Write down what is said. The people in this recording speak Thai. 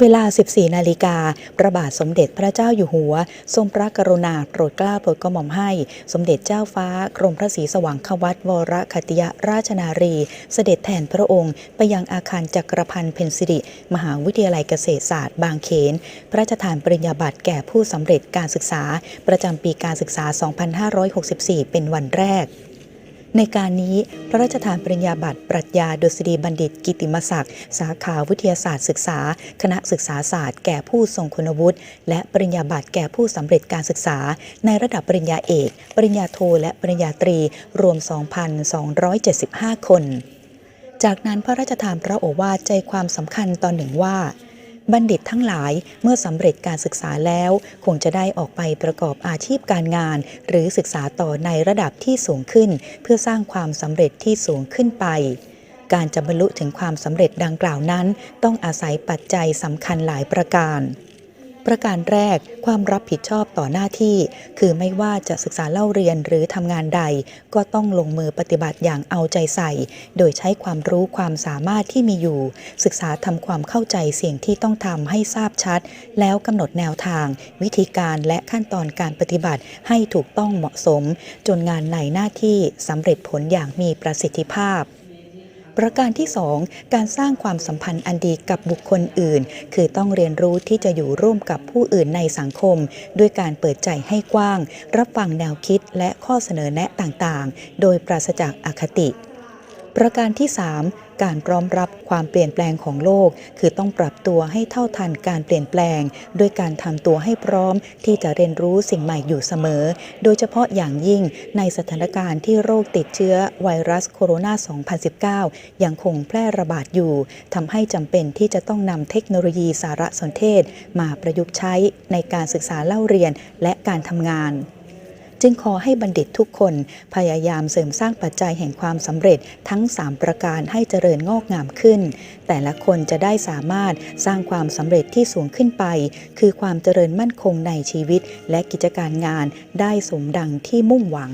เวลา 14 นาฬิกา พระบาทสมเด็จพระเจ้าอยู่หัว ทรงพระกรุณาโปรดเกล้าโปรดกระหม่อมให้ สมเด็จเจ้าฟ้ากรมพระศรีสว่างควัตวรคติยราชนารี เสด็จแทนพระองค์ ไปยังอาคารจักรพันธ์เพนสิริ มหาวิทยาลัยเกษตรศาสตร์บางเขน พระราชทานปริญญาบัตรแก่ผู้สำเร็จการศึกษา ประจำปีการศึกษา 2564 เป็นวันแรก ในการนี้พระราชทานปริญญาบัตรปรัชญาดุษฎีบัณฑิต กิติมศักดิ์ สาขาวิทยาศาสตร์ศึกษา คณะศึกษาศาสตร์ แก่ผู้ทรงคุณวุฒิ และปริญญาบัตรแก่ผู้สำเร็จการศึกษา ในระดับปริญญาเอก ปริญญาโท และปริญญาตรี รวม 2,275 คน จากนั้นพระราชทานพระโอวาทใจความสำคัญตอนหนึ่งว่า บัณฑิตทั้งหลายเมื่อสำเร็จการศึกษาแล้ว คงจะได้ออกไปประกอบอาชีพการงาน หรือศึกษาต่อในระดับที่สูงขึ้น เพื่อสร้างความสำเร็จที่สูงขึ้นไป การจะบรรลุถึงความสำเร็จดังกล่าวนั้น ต้องอาศัยปัจจัยสำคัญหลายประการ ประการแรกความรับผิดชอบต่อหน้าที่ คือไม่ว่าจะศึกษาเล่าเรียนหรือทำงานใด ก็ต้องลงมือปฏิบัติอย่างเอาใจใส่ โดยใช้ความรู้ความสามารถที่มีอยู่ ศึกษาทำความเข้าใจสิ่งที่ต้องทำให้ทราบชัด แล้วกำหนดแนวทาง วิธีการและขั้นตอนการปฏิบัติให้ถูกต้องเหมาะสม จนงานในหน้าที่สำเร็จผลอย่างมีประสิทธิภาพ ประการที่ 2 การสร้างความสัมพันธ์อันดีกับบุคคลอื่น คือต้องเรียนรู้ที่จะอยู่ร่วมกับผู้อื่นในสังคม ด้วยการเปิดใจให้กว้าง รับฟังแนวคิดและข้อเสนอแนะต่างๆ โดยปราศจากอคติ ประการที่ 3 การรอมรับความเปลี่ยนแปลงของโลก คือต้องปรับตัวให้เท่าทันการเปลี่ยนแปลง ด้วยการทำตัวให้พร้อมที่จะเรียนรู้สิ่งใหม่อยู่เสมอ โดยเฉพาะอย่างยิ่งในสถานการณ์ที่โรคติดเชื้อไวรัสโคโรนา 2019 ยังคงแพร่ระบาดอยู่ทำให้จำเป็นที่จะต้องนำเทคโนโลยีสารสนเทศ มาประยุกต์ใช้ในการศึกษาเล่าเรียนและการทำงาน จึงขอให้บัณฑิตทุกคนพยายามเสริมสร้างปัจจัยแห่งความสำเร็จทั้ง 3 ประการให้เจริญงอกงามขึ้น แต่ละคนจะได้สามารถสร้างความสำเร็จที่สูงขึ้นไป คือความเจริญมั่นคงในชีวิตและกิจการงานได้สมดังที่มุ่งหวัง